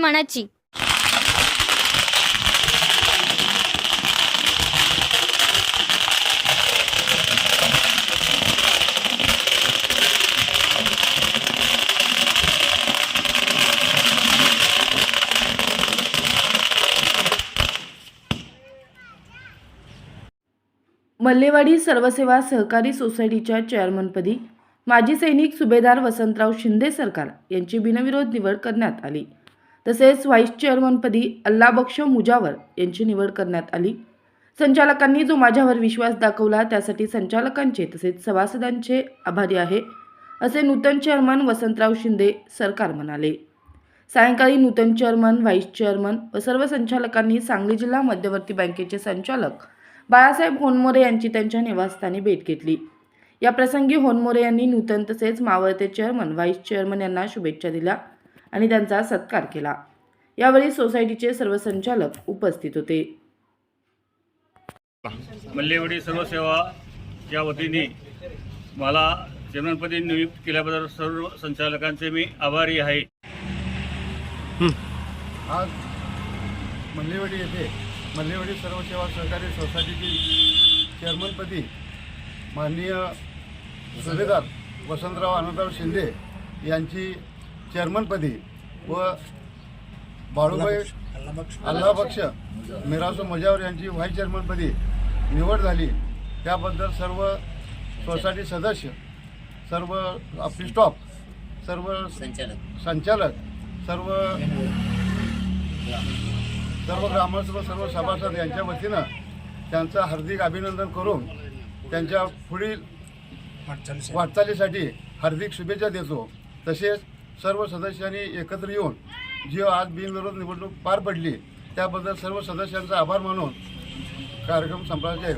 मनाची. मल्लेवाडी सर्वसेवा सहकारी सोसायटीच्या चेअरमनपदी माजी सैनिक सुभेदार वसंतराव शिंदे सरकार यांची बिनविरोध निवड करण्यात आली. तसेच व्हाईस चेअरमनपदी अल्लाबक्ष मुजावर यांची निवड करण्यात आली. संचालकांनी जो माझ्यावर विश्वास दाखवला त्यासाठी संचालकांचे तसेच सभासदांचे आभारी आहे असे नूतन चेअरमन वसंतराव शिंदे सरकार म्हणाले. सायंकाळी नूतन चेअरमन व्हाईस चेअरमन व सर्व संचालकांनी सांगली जिल्हा मध्यवर्ती बँकेचे संचालक बाळासाहेब होनमोरे यांची त्यांच्या निवासस्थानी भेट घेतली. या प्रसंगी होनमोरे यांनी नूतन तसेच मावळते चेअरमन व्हाईस चेअरमन यांना शुभेच्छा दिल्या. आणि त्यांचा सत्कार केला. यावेळी सोसायटीचे सर्व संचालक उपस्थित होते. मल्लेवाडी सर्व सेवा या वतीने मला चेअरमनपदी नियुक्त केल्याबद्दल सर्व संचालकांचे मी आभारी आहे. आज मल्लेवाडी येथे मल्लेवाडी सर्व सेवा सहकारी सोसायटीची चेअरमनपदी माननीय सुभेदार वसंतराव आनंदराव शिंदे यांची चेअरमनपदी व बाळूभाई अल्लाबक्ष मिरासो मजावर यांची व्हाईस चेअरमनपदी निवड झाली. त्याबद्दल सर्व सोसायटी सदस्य सर्व आपली स्टॉप सर्व संचालक. सर्व सर्व ग्रामस्थ व सर्व सभासद यांच्या वतीनं त्यांचं हार्दिक अभिनंदन करून त्यांच्या पुढील वाटचालीसाठी हार्दिक शुभेच्छा देतो. तसेच सर्व सदस्यांनी एकत्र येऊन जी आज बिनविरोध निवडणूक पार पडली त्याबद्दल सर्व सदस्यांचा आभार मानून कार्यक्रम संपला. जाहीर